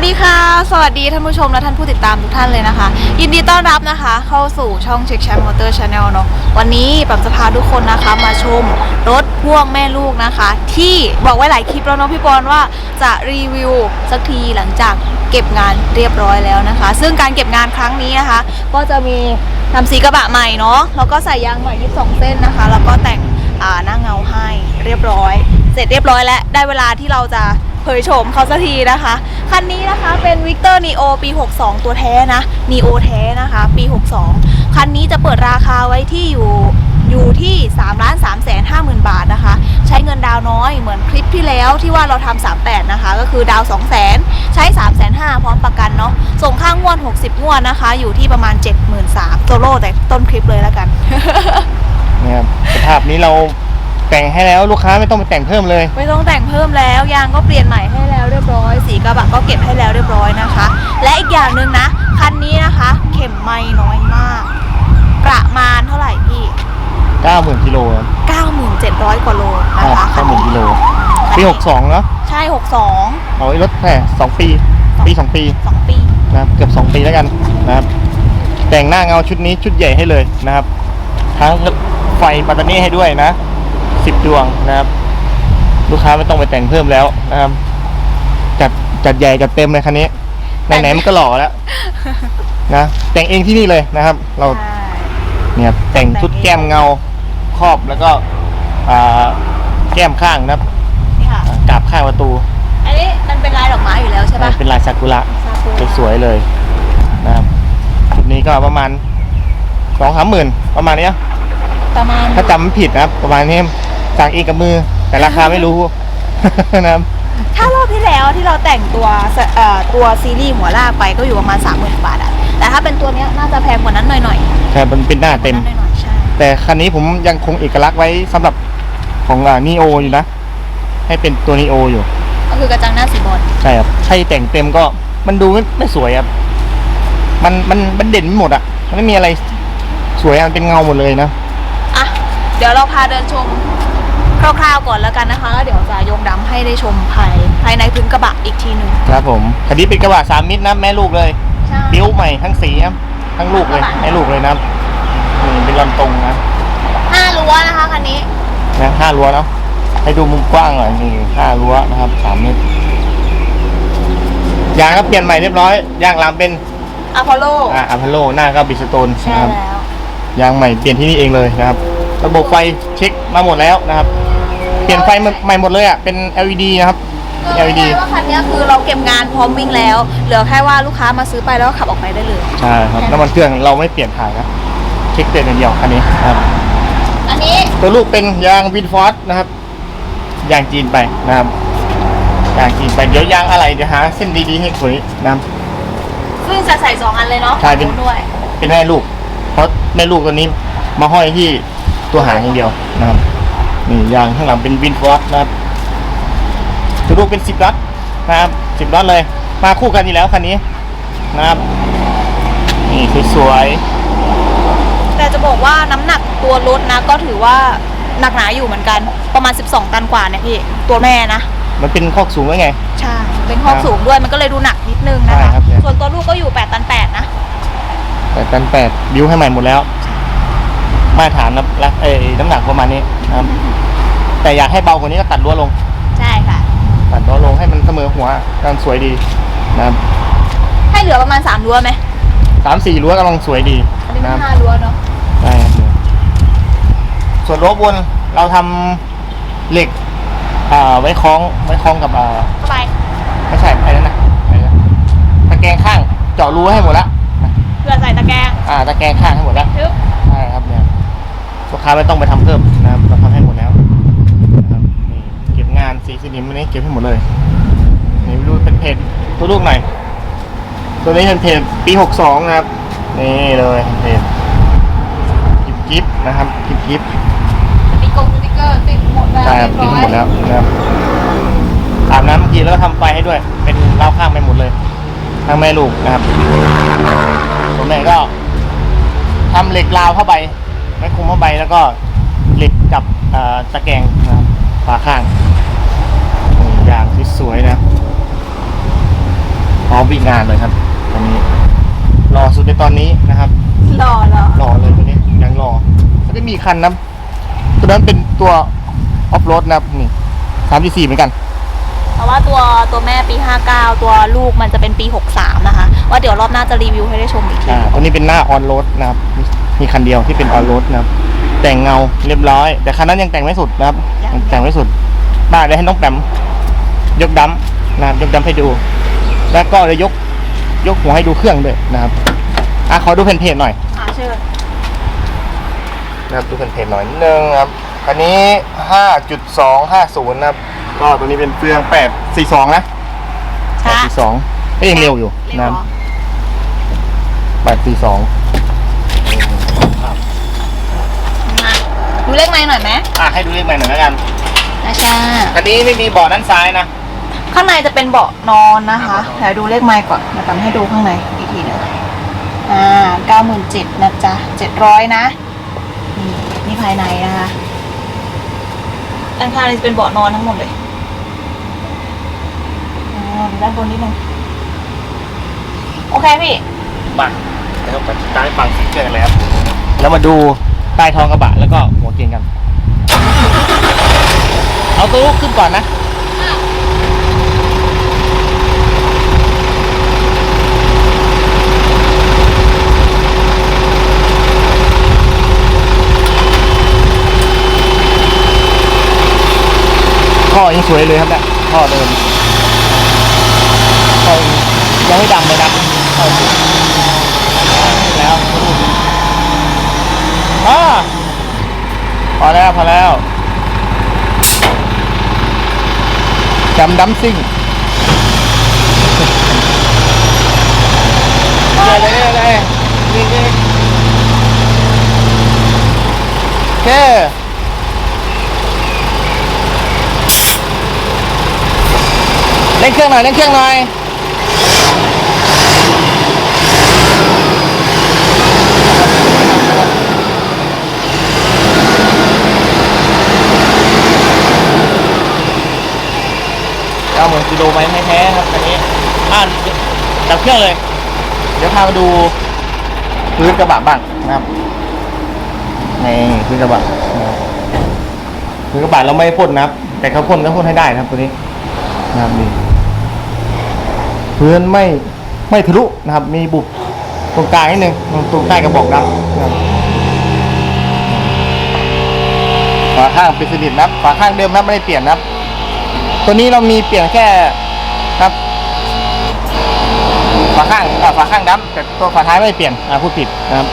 วัสดีค่ะ สวัสดีท่านผู้ชมและท่านผู้ติดตามทุกท่านเลยนะคะ ยินดีต้อนรับนะคะ เข้าสู่ช่องเช็คแชมป์มอเตอร์ชาแนลเนาะวันนี้ปั๊มจะพาทุกคนนะคะมาชมรถพ่วงแม่ลูกนะคะ ที่บอกไว้หลายคลิปแล้วเนาะพี่ปอนว่าจะรีวิวสักทีหลังจากเก็บงานเรียบร้อยแล้วนะคะ ซึ่งการเก็บงานครั้งนี้นะคะ ก็จะมีทำสีกระบะใหม่เนาะแล้วก็ใส่ยางใหม่22เส้นนะคะ แล้วก็แต่งหน้าเงาให้เรียบร้อย เสร็จเรียบร้อยแล้วได้เวลาที่เราจะ ผยโฉมเขาสักทีนะคะ คันนี้นะคะเป็น Victor Neo ปี 62 ตัวแท้นะ Neo แท้นะคะ ปี 62 คันนี้จะเปิดราคาไว้ที่อยู่อยู่ที่3ล้าน3แสน5หมื่นบาทนะคะ ใช้เงินดาวน้อยเหมือนคลิปที่แล้วที่ว่าเราทำ38 นะคะ ก็คือดาว2แสนใช้3แสน5พร้อมประกันเนาะส่งค่างงวด 60 งวดนะคะ อยู่ที่ประมาณ 73,000โซโล่แต่ต้นคลิปเลยแล้วกันนะครับสภาพนี้เรา แต่งให้แล้วลูกค้าไม่ต้องไปแต่งเพิ่มเลย ไม่ต้องแต่งเพิ่มแล้วยางก็เปลี่ยนใหม่ให้แล้วเรียบร้อย สีกระบะก็เก็บให้แล้วเรียบร้อยนะคะ และอีกอย่างหนึ่งนะคันนี้นะคะ เข็มไม่น้อยมาก ประมาณเท่าไหร่พี่ 90,000กิโลนะ9,700 กว่าโลนะอ่าคะคันนี้90,000กิโลปี62เนาะใช่ 62 เอาไอ้รถแค่2ปี ปี 2 ปี 2 ปีนะครับเกือบ 2 ปีแล้วกันนะครับ แต่งหน้าเงาชุดนี้ชุดใหญ่ให้เลยนะครับ ทั้งไฟปัตตานีให้ด้วยนะ 10ดวงนะครับ ลูกค้าไม่ต้องไปแต่งเพิ่มแล้วนะครับ จัดจัดใหญ่จัดเต็มเลยคันนี้ไหนๆมันก็หล่อแล้วนะแต่งเองที่นี่เลยนะครับ เราใช่เนี่ยแต่งชุดแก้มเงาครอบแล้วก็อ่าแก้มข้างนะครับนี่ค่ะอ่ากาบข้างประตู อันนี้มันเป็นลายดอกไม้อยู่แล้วใช่ปะเป็นลายซากุระซากุระสวยๆเลยนะครับชุดนี้ก็ประมาณสองสามหมื่นประมาณเนี้ยประมาณถ้าจำไม่ผิดนะครับ ประมาณนี้ สั่งเองกับมือ แต่ราคาไม่รู้ นะครับถ้ารอบที่แล้วที่เราแต่งตัวสเอ่อตัวซีรีส์หัวลากไปก็อยู่ประมาณ 30,000 บาทอะแต่ถ้าเป็นตัวเนี้ยน่าจะแพงกว่านั้นหน่อยๆใช่มันเป็นหน้าเต็ม หน่อยๆใช่แต่คันนี้ผมยังคงเอกลักษณ์ไว้สำหรับของอ่านีโออยู่นะ ให้เป็นตัวนีโออยู่ ก็คือกระจังหน้าสีบอลใช่ครับใช่แต่งเต็มก็มันดูไม่ไม่สวยครับ มันมันมันเด่นไม่หมดอะ มันไม่มีอะไรสวยอะมันเป็นเงาหมดเลยนะ อะเดี๋ยวเราพาเดินชม คร่าวๆก่อนแล้วกันนะคะแล้วเดี๋ยวจะยกดำให้ได้ชมภายภายในพื้นกระบะอีกทีหนึ่งครับผมคันนี้เป็นกระบะสามมิตรนะแม่ลูกเลยใช่บิ้วใหม่ทั้งสีครับทั้งลูกเลยให้ลูกเลยนะครับนี่เป็นลอนตรงนะห้ารั้วนะคะคันนี้นะห้ารั้วเนาะให้ดูมุมกว้างหน่อยนี่ห้ารั้วนะครับสามเมตรยางก็เปลี่ยนใหม่เรียบร้อยยางลามเป็นอพอลโลอ่าอัพโลหน้าก็บิสโตนใช่นะครับแล้วยางใหม่เปลี่ยนที่นี่เองเลยนะครับ ระบบไฟเช็คมาหมดแล้วนะครับเปลี่ยนไฟใหม่หมดเลยอะ เป็น LED นะครับคือ LED ไม่ได้ว่าคันนี้คือเราเก็บงานพร้อมวิ่งแล้ว เหลือแค่ว่าลูกค้ามาซื้อไปแล้วก็ขับออกไปได้เลย ใช่ครับน้ำมันเครื่องเราไม่เปลี่ยนถ่ายนะเช็คเตือนอย่างเดียวคันนี้นะครับ อันนี้ตัวลูกเป็นยางวินฟอร์ดนะครับ ยางจีนไปนะครับ ยางจีนไป เดี๋ยวยางอะไรเดี๋ยวหาเส้นดีๆให้สวยนะครับ ซึ่งจะใส่สองอันเลยเนาะใช่เป็น ด้วย เป็นแม่ลูก เพราะแม่ลูกตัวนี้มาห้อยที่ตัวหางอย่างเดียวนะครับ นี่ยางข้างหลังเป็นวินฟอร์ดนะครับตัวลูกเป็นสิบลัดนะครับสิบลัดเลย มาคู่กันอยู่แล้วคันนี้นะครับ นี่สวยแต่จะบอกว่าน้ำหนักตัวรถนะ ก็ถือว่าหนักหนาอยู่เหมือนกัน ประมาณ 12 ตันกว่าเนี่ยพี่ ตัวแม่นะๆมันเป็นคอกสูงไว้ไง ใช่ เป็นห้องครับสูงด้วยมันก็เลยดูหนักนิดนึงนะใช่คะครับเนี่ยส่วนตัวลูกก็อยู่ 8 ตัน 8 นะแต่กันแปดบิวให้ใหม่หมดแล้ว มาตรฐานนะและเอ้ยน้ำหนักประมาณนี้นะครับ แต่อยากให้เบากว่านี้ก็ตัดรั้วลง ใช่ค่ะ ตัดรั้วลงให้มันเสมอหัวกันสวยดีนะครับให้เหลือประมาณ3รั้วไหมสามสี่รั้วกำลังสวยดีอันนี้นะคมัรับนห้ารั้วเนาะใช่ครับส่วนรั้วบนเราทำเหล็กอ่าไว้คล้องไว้คล้องกับอ่า เข้าไปไม่ใช่อะไรนั่นนะอะไรนะตะแกรงข้างเจาะรูให้หมดแล้วนะเพื่อใส่ตะแกรงอ่าตะแกรงข้างให้หมดแล้วทึบใช่ครับเนี่ยลูกค้าไม่ต้องไปทำเพิ่มนะครับเราทำให้หมดแล้วนะครับนี่เก็บงาน สีสนิมอันนี้เก็บให้หมดเลย นี่ไปดูเป็นเพจตัวลูกหน่อยตัวนี้เป็นเพจปีหกสองนะครับ นี่เลยเพจกิบกิฟนะครับกิบกิฟสติ๊กกงสติ๊กเกอร์ติดหมดแล้วใช่ครับติดให้หมดแล้วนะครับอาบน้ำเมื่อกี้แล้วก็ทำไฟให้ด้วย เป็นเล้าวข้างไปหมดเลยทั้งแม่ลูกนะครับตัวแม่ก็ทำเหล็กราวเข้าไปไม่คุมเข้าไปแล้วก็เหล็กจับเอ่อตะแกรงนะครับฝาข้างนี่ยาง สวยๆนะพร้อมวิ่งงานเลยครับตอนนี้รอสุดในตอนนี้นะครับรอรอรอเลยตัวนี้ยังรอก็จะมีคันนะตัวนั้นเป็นตัวออฟโรดนะครับนี่สามสี่เหมือนกันเพราะว่าตัวตัวแม่ปี 59 ตัวลูกมันจะเป็นปี 63 นะคะ ว่าเดี๋ยวรอบหน้าจะรีวิวให้ได้ชมอีกทีอ่าตัวนี้เป็นหน้าออนโรดนะครับ มีคันเดียวที่เป็นออนโรดนะครับ แต่งเงาเรียบร้อย แต่คันนั้นยังแต่งไม่สุดนะครับยังแต่งไม่สุดบ้าได้ให้น้องแปม ยกดัมนะครับยกดัมให้ดู แล้วก็จะยกยกหัวให้ดูเครื่องด้วยนะครับอะขอดูเพนเพจหน่อยอ่าเชิญนะครับดูเพนเพจหน่อยนิดนึงนะครับคันนี้5.250นะครับก็ตัวนี้เป็นเฟือง842นะช้า842ก็ยังเร็วอยู่เร็วนะเหรอ842มาดูเลขไม้หน่อยไหมอะให้ดูเลขใหม่หน่อยแล้วกันนะชา คันนี้ไม่มีเบาะด้านซ้ายนะ ข้างในจะเป็นเบาะนอนนะคะเดี๋ยวดูเลขไม้ก่อนเดี๋ยวทำให้ดูข้างในอีกทีหนึงอ่าเก้าหมื่นเจ็ดนะจ๊ะเจ็ดร้อยนะ นี่นี่ภายในนะคะด้านข้างนี่จะเป็นเบาะนอนทั้งหมดเลยอ่าดูด้านบนนิดนึงโอเคพี่มาเดี๋ยวไปตามให้ฟังเสียงเครื่องกันเลยครับแล้วมาดูใต้ท้องกระบะแล้วก็หัวเกียงกัน เอาตัวลูกขึ้นก่อนนะ ท่อยังสวยเลยครับเนี่ยท่อเดิมท่อยังไม่ดำเลยนะท่อสวยแล้วอพอแล้วพอแล้วจำดัมซิ่งเลยเลยเลยนี่นี่โอเค เล่นเครื่องหน่อยเล่นเครื่องหน่อยเก้าหมื่นกิโลไหมแท้ๆครับคันนี้อ่าดับเครื่องเลย เดี๋ยวพามาดูพื้นกระบะบ้างนะครับนี่พื้นกระบะนะครับพื้นกระบะเราไม่พ่นนะครับ แต่เขาพ่นก็พ่นให้ได้นะครับตัวนี้นะครับนี่ พื้นไม่ไม่ทะลุนะครับ มีบุบตรงกลางนิดนึงตรงใต้กระบอกน้ำนะครับฝาข้างเป็นสนิทนะครับฝาข้างเดิมนะไม่ได้เปลี่ยนนะครับ ตัวนี้เรามีเปลี่ยนแค่ครับฝาข้างฝาข้างดำแต่ตัวฝาท้ายไม่ได้เปลี่ยนอ่าพูดผิดนะครับ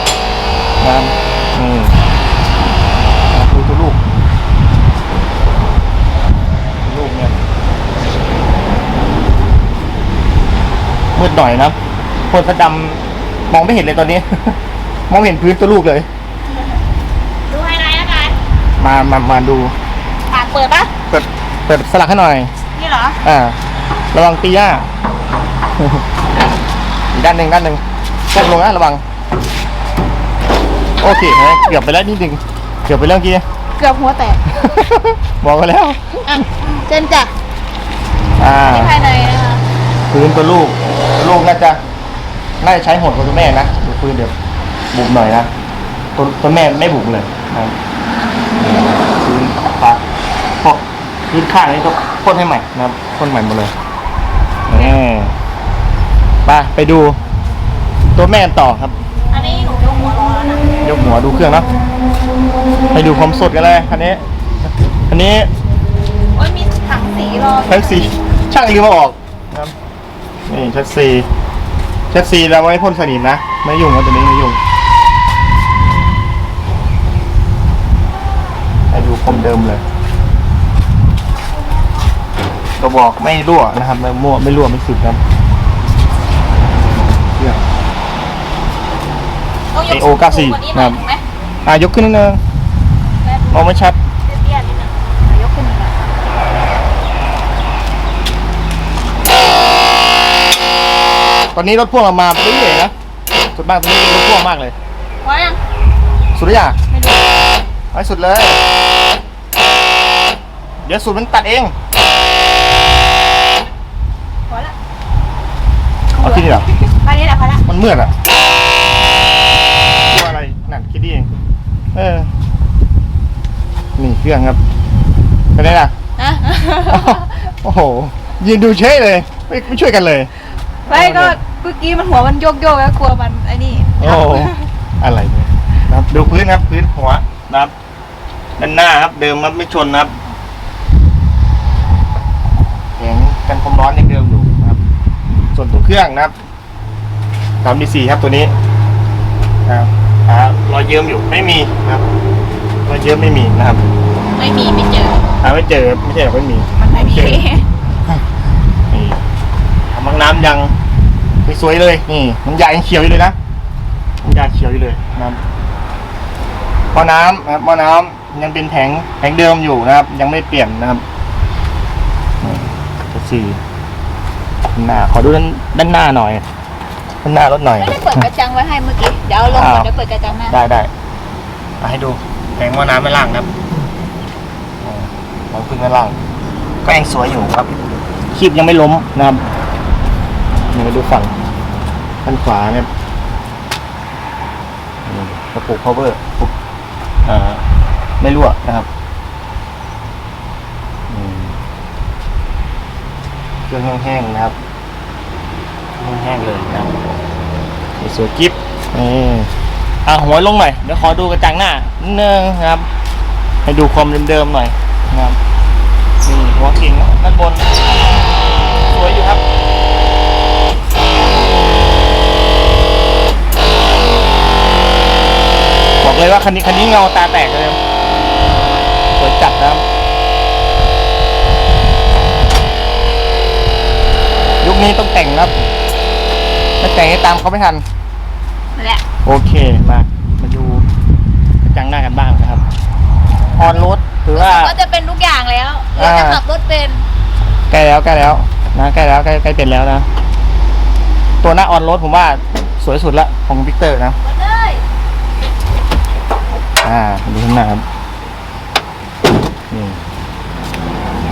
นะครับอืมอ่าดูตัวลูกลูกเนี่ย มืดหน่อยนะคนสะดำมองไม่เห็นเลยตอนนี้ มองไม่เห็นพื้นตัวลูกเลย ดูภายในแล้วกันมามามาดู ปากเปิดปะเปิดเปิดสลักให้หน่อย นี่เหรอ อ่า ระวังตีหน้าอีกด้านหนึ่งด้านหนึ่งก้มลงนะระวัง โอเคเห็นไหมเกือบไปแล้วนิดนึงเกือบไปเรื่องกี้ เกือบหัวแตก บอกไปแล้ว อะเจนจ้ะอ่านี่ภายในนะคะ พื้นตัวลูกตัวลูกน่าจะน่าจะใช้โหดกว่าตัวแม่นะดูพื้นเดี๋ยวบุบหน่อยนะตัวตัวแม่ไม่บุบเลยนะครับพื้นปากพวกพื้นข้างนี้ก็พ่นให้ใหม่นะครับพ่นใหม่หมดเลยนี่ไปไปดู ตัวแม่กันต่อครับ อันนี้หนูยกหัวรอแล้วนะยกหัวดูเครื่องเนาะไปดูความสดกันเลยคันนี้คันนี้โอ้ยมีถังสีรอแท็กซี่ช่างลืมมาออก นะครับนี่แท็กซี่แท็กซี่เราไม่พ่นสนิมนะ ไม่ยุ่งนะตัวนี้ไม่ยุ่งให้ดูคมเดิมเลยกระบอกไม่รั่วนะครับ ไม่มั่วไม่รั่วไม่สึกครับเครื่องต้องยก AO 94สูงกว่านี้หน่อยครับไหมอะยกขึ้นนิดนึงแม่มองไม่ชัด เตี้ยๆนิดนึงอะยกขึ้นนิดนึง ตอนนี้รถพ่วงเรามาเรื่อยๆนะสุดมากตอนนี้เป็นรถพ่วงมากเลยพอยังสุดหรือยังไม่รู้ให้สุดเลย เดี๋ยวสุดมันตัดเองพอละเอาที่นี่เหรอไปนี่แหละพอละมันมืดอะตัวอะไรนั่นคิดดีเองเออนี่เครื่องครับเป็นไงล่ะนะโอ้โหยืนดูเฉยเลยไม่ไม่ช่วยกันเลย ไม่ก็เมื่อกี้มันหัวมันโยกโยกๆแล้วกลัวมันไอ้นี่โอ้โหอะไรเนี่ยนะครับดูพื้นครับพื้นหัวนะครับด้านหน้าครับ เดิมครับไม่ชนนะครับแข็งกันความร้อนยังเดิมอยู่นะครับ ส่วนตัวเครื่องนะครับสามดีสี่ครับตัวนี้นะครับหารอยเยิ้มอยู่ไม่มีนะครับรอยเยิ้มไม่มีนะครับไม่มีไม่เจอ หาไม่เจอไม่ใช่หรอกไม่มี มันไม่มีเจอนี่ทำมังน้ำยังไม่ สวยเลยนี่มันยายังเขียวอยู่เลยนะมันยาเขียวอยู่เลยนะครับหม้อน้ำนะครับหม้อน้ำยังเป็นแผงแผงเดิมอยู่นะครับ ยังไม่เปลี่ยนนะครับนี่ตัวสี่หน้าขอดูด้านด้านหน้าหน่อยด้านหน้ารถหน่อยไม่ได้เปิดกระจังไว้ให้เมื่อกี้เดี๋ยวเอาลงก่อนเดี๋ยวเปิดกระจังหน้าได้ได้มาให้ดูแผงหม้อน้ำด้านล่างนะครับอ๋อมองขึ้นด้านล่างก็ยังสวยอยู่ครับคีบยังไม่ล้มนะครับนี่มาดูฝั่ง ด้านขวาเนี่ยนี่กระปุก power ปุกอ่าไม่รั่วนะครับอืมเครื่องแห้งๆนะครับแห้งๆเลยนะครับนี่สวยกิ๊บนี่อะหัวลงหน่อยเดี๋ยวขอดูกระจังหน้านิดนึงนะครับ ให้ดูความเดิมๆหน่อยนะครับนี่หัวกิ่งด้านบน เลยว่าคันนี้คันนี้เงาตาแตกเลยสวยจัดนะครับยุคนี้ต้องแต่งครับถ้าแต่งให้ตามเขาไม่ทันนั่นแหละโอเคมา มาดูกระจังหน้ากันบ้างนะครับออนรถถือว่าก็จะเป็นทุกอย่างแล้วเดี๋ยวจะอ่าขับรถเป็นใกล้แล้วใกล้แล้วนะใกล้แล้วใกล้ใกล้เป็นแล้วนะ ตัวหน้าออนรถผมว่าสวยสุดละของวิกเตอร์นะหมดเลย อ่าดูข้างหน้าครับนี่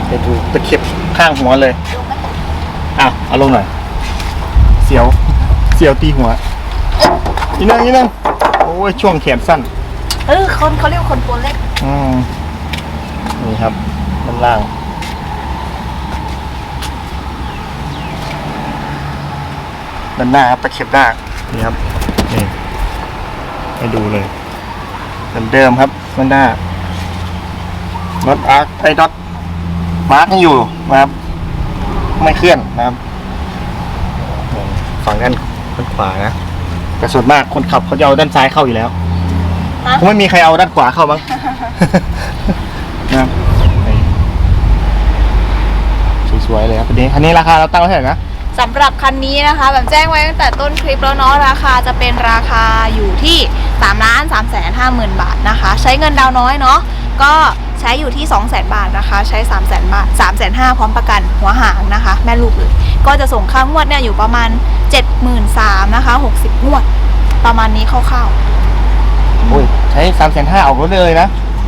จะดูตะเข็บข้างหัวเลยลงไหมอ้าวเอาลงหน่อย เสียว เสียวตีหัวนี่นึงนี่นึงโอ้ยช่วงแขนสั้น เออคนเขาเรียกว่าคนตัวเล็กอืมนี่ครับด้านล่างด้านหน้าครับตะเข็บหน้านี่ครับนี่ให้ดูเลย เหมือนเดิมครับด้านหน้าน็อตอาร์คไอ้น็อตมาร์กยังอยู่นะครับ ไม่เคลื่อนนะครับนี่ฝั่งด้านด้านขวานะแต่ส่วนมากคนขับเขาจะเอาด้านซ้ายเข้าอยู่แล้วฮะคงไม่มีใครเอาด้านขวาเข้าบ้างนะครับนี่สวยๆเลยครับคันนี้คันนี้ราคาเราตั้งไว้เท่าไหร่นะ สำหรับคันนี้นะคะแบบแจ้งไว้ตั้งแต่ต้นคลิปแล้วเนาะราคาจะเป็นราคาอยู่ที่3ล้าน3แสน5หมื่นบาทนะคะ ใช้เงินดาวน้อยเนาะก็ใช้อยู่ที่ 2 0 0 0 0 0 บาทนะคะ ใช้ 3 0 0 0 0 0 บาท 3 5 0 0 0พร้อมประกันหัวหางนะคะ แม่ลูกเลยก็จะส่งค่างวดเนี่ยอยู่ประมาณ 73,000นะคะ60 งวด ประมาณนี้คร่าวโอ้ยใช้สามแสนห้าออกรถได้เลยนะ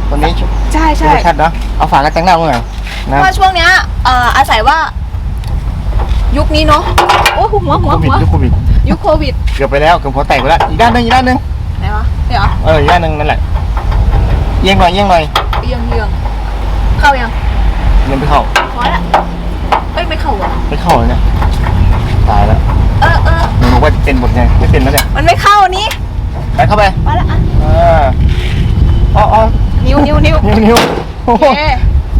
ตัวนี้ๆใช่ใช่ใช่ชัดนะเอาฝากระจังหน้าลงหน่อยนะเพราะช่วงเนี้ยเอ่ออาศัยว่า ยุคนี้เนาะโอ้หัวหัวโควิหัดวยุคโควิดยุคโควิดเกือบไปแล้วเกือบหัวแตกไปแล้วอีกด้านหนึงอีกด้านหนึงไหนวะเดี๋ยวเอออีกด้านหนึงนั่นแหละเอียงหน่อยเอียงหน่อยเยืองเยืองเข้ายังเงินไปเข้าพอละเอ้ยไม่เข้าอะไม่เข้าเลยเนี่ยตายแล้วเออเออหนูบอกว่าจะเป็นหมดไงไม่เป็นแล้วเนี่ยมันไม่เข้านี้ไปเข้าไปมาละอะเอออ๋ออ๋อนิ้วนิ้วนิ้วนิ้วนิ้วโอ้โหโอเค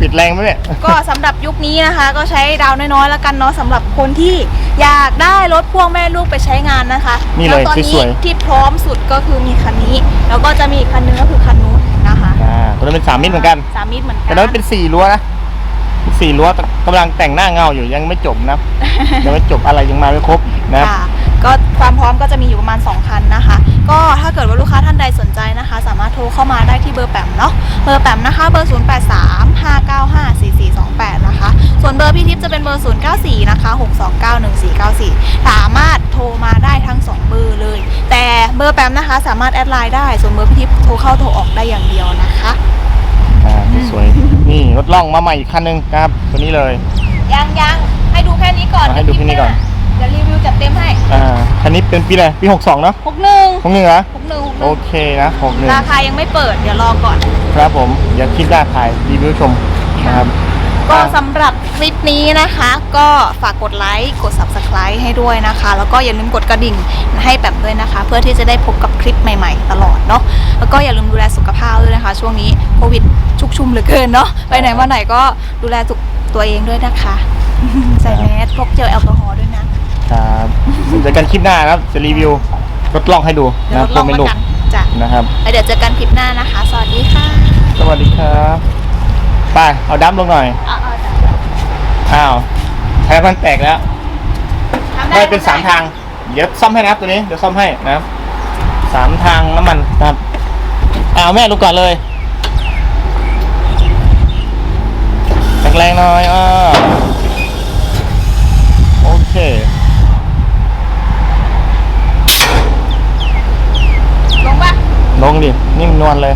ปิดแรงไหมเนี่ย ก็สำหรับยุคนี้นะคะ ก็ใช้ดาวน้อยๆแล้วกันเนาะสำหรับคนที่อยากได้รถพ่วงแม่ลูกไปใช้งานนะคะนี่เลยแล้วตอนสนี้วยที่พร้อมสุดก็คือมีคันนี้ แล้วก็จะมีอีกคันนึงก็คือคันนู้นนะคะอ่าตัวนั้นเป็นสามมิตรเหมือนกัน สามมิตรเหมือนกัแต่นั้นเป็นสี่รั้วนะสี่รั้วกำลังแต่งหน้าเงาอยู่ยังไม่จบนะ ยังไม่จบอะไรยังมาไม่ครบนะ ค่ะ ก็ความพร้อมก็จะมีอยู่ประมาณ 2 คันนะคะ ก็ถ้าเกิดว่าลูกค้าท่านใดสนใจนะคะ สามารถโทรเข้ามาได้ที่เบอร์แปมเนาะเบอร์แปมนะคะเบอร์ 0 8 3 5 9 5 4 4 2 8 นะคะ ส่วนเบอร์พี่ทิพย์จะเป็นเบอร์ 0 9 4 นะคะ 6 2 9 1 4 9 4 สามารถโทรมาได้ทั้ง 2 เบอร์เลย แต่เบอร์แปมนะคะ สามารถแอดไลน์ได้ ส่วนเบอร์พี่ทิพย์โทรเข้าโทรออกได้อย่างเดียวนะคะอ่าสวยๆนี่รถล่องมาใหม่อีกคันหนึงนะครับ ตัวนี้เลย ยังยังให้ดูแค่นี้ก่อนมาให้ดูแค่นี้ก่อน เดี๋ยวรีวิวจัดเต็มให้ อ่า คันนี้เป็นปีอะไรปีหกสองเนาะหกหนึ่งหกหนึ่งเหรอหกหนึ่งหกหโอนึ่งเคนะหกหนึ่งราคายังไม่เปิดเดี๋ยวรอก่อนครับผมเดี๋ยวคลิปหน้าถ่ายรีวิวชมนะครับก็อะสำหรับคลิปนี้นะคะ ก็ฝากกดไลค์กด subscribe ให้ด้วยนะคะ แล้วก็อย่าลืมกดกระดิ่งให้แบบด้วยนะคะ เพื่อที่จะได้พบกับคลิปใหม่ๆ ตลอดเนาะแล้วก็อย่าลืมดูแลสุขภาพด้วยนะคะ ช่วงนี้โควิดชุกชุมเหลือเกินเนาะไปไหนมาไหนก็ดูแลสุขตัวเองด้วยนะคะ ใส่แมสพกเจลแอลกอฮอล์ด้วยนะ ครับเจอกันคลิปหน้านะครับจะรีวิวรถล่องให้ดูเดี๋ยวนะทดลเพื่อองไม่มาลูกกันจ้ะนะครับ แล้วเดี๋ยวเจอกันคลิปหน้านะคะ สวัสดีค่ะสวัสดีครับไปเอาดัมลงหน่อยเอาเอาจ้ะอ้าวแพ้มันแตกแล้วทำได้เป็นสามทาง เดี๋ยวซ่อมให้นะครับตัวนี้เดี๋ยวซ่อมให้นะครับสามทางน้ำมันนะครับอ้าวแม่ลงก่อนเลยแรงๆหน่อยอ่าโอเค ลงดิ นิ่มนวลเลย